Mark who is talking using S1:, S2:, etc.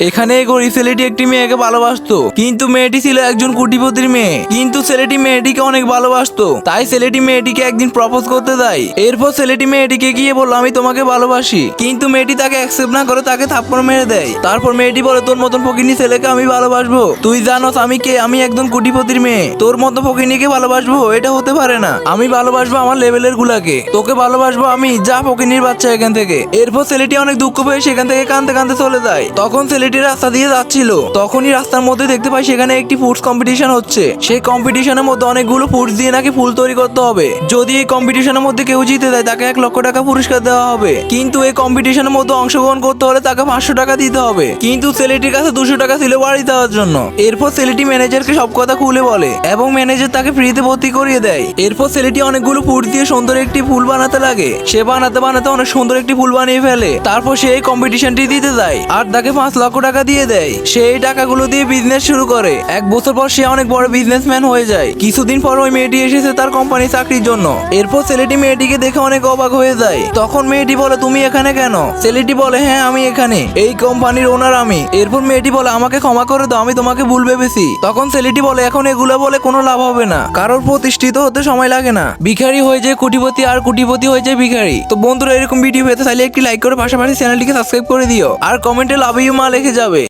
S1: এখানে গরিব ছেলেটি একটি মেয়েকে ভালোবাসতো। কিন্তু মেয়েটি ছিল একজন কুটিপতির মেয়ে। কিন্তু ছেলেটি মেয়েটিকে অনেক ভালোবাসতো। তাই ছেলেটি মেয়েটিকে একদিন প্রপোজ করতে দেয়। এরপর ছেলেটি মেয়েটিকে গিয়ে বলল, আমি তোমাকে ভালোবাসি। কিন্তু মেয়েটি তাকে অ্যাকসেপ্ট না করে তাকে থাপ্পড় মেরে দেয়। তারপর মেয়েটি বলে, তোর মতন ফকিনি ছেলেকে আমি ভালোবাসবো। তুই জানোস, আমি কে? আমি একজন কুটিপতির মেয়ে। তোর মতো ফকিনিকে ভালোবাসবো, এটা হতে পারে না। আমি ভালোবাসবো আমার লেভেলের গুলাকে। তোকে ভালোবাসবো আমি, যা ফকিনির বাচ্চা এখান থেকে। এরপর ছেলেটি অনেক দুঃখ পেয়ে সেখান থেকে কাঁদতে কাঁদতে চলে যায়। তখন ছেলেটি রাস্তা দিয়ে যাচ্ছিল। তখনই রাস্তার মধ্যে দেখতে পাই সেখানে একটি ফুডস কম্পিটিশন হচ্ছে। সেই কম্পিটিশনের মধ্যে অনেকগুলো ফুডস দিয়ে নাকি ফুল তৈরি করতে হবে। যদি এই কম্পিটিশনের মধ্যে কেউ জিতে যায়, তাকে এক লক্ষ টাকা পুরস্কার দেওয়া হবে। কিন্তু এই কম্পিটিশনের মধ্যে অংশগ্রহণ করতে হলে তাকে পাঁচশো টাকা দিতে হবে। কিন্তু ছেলেটির কাছে দুশো টাকা ছিল বাড়ি দেওয়ার জন্য। এরপর ছেলেটি ম্যানেজারকে সব কথা খুলে বলে এবং ম্যানেজার তাকে ফ্রিতে ভর্তি করিয়ে দেয়। এরপর ছেলেটি অনেকগুলো ফুড দিয়ে সুন্দর একটি ফুল বানাতে লাগে। সে বানাতে বানাতে অনেক সুন্দর একটি ফুল বানিয়ে ফেলে। তারপর সে এই কম্পিটিশনটি দিতে যায়। আর তাকে পাঁচ লক্ষ টাকা দিয়ে দেয়। সে এই টাকাগুলো দিয়ে বিজনেস শুরু করে। এক বছর পর সে অনেক বড় বিজনেসম্যান হয়ে যায়। কিছুদিন পর ওই মেয়েটি এসেছে তার কোম্পানি চাকরির জন্য। এরপর ছেলেটি মেয়েটিকে দেখে অনেক অবাক হয়ে যায়। তখন মেয়েটি বলে, তুমি এখানে কেন? ছেলেটি বলে হ্যাঁ আমি এখানে। এই কোম্পানির ওনার আমি। এরপর মেয়েটি বলে, আমাকে ক্ষমা করে দাও, আমি তোমাকে ভুল ভেবেছি। তখন ছেলেটি বলে, এখন এগুলো বলে কোনো লাভ হবে না। কারোর প্রতিষ্ঠিত হতে সময় লাগে না। ভিখারি হয়ে যায় কুটিপতি আর কুটিপতি হয়ে যায় ভিখারি। তো বন্ধুরা, এরকম ভিডিও পেতে চাইলে একটি লাইক করে পাশাপাশি চ্যানেলটিকে সাবস্ক্রাইব করে দিও। আর কমেন্টে লাভ ইউ মা লিখে llave.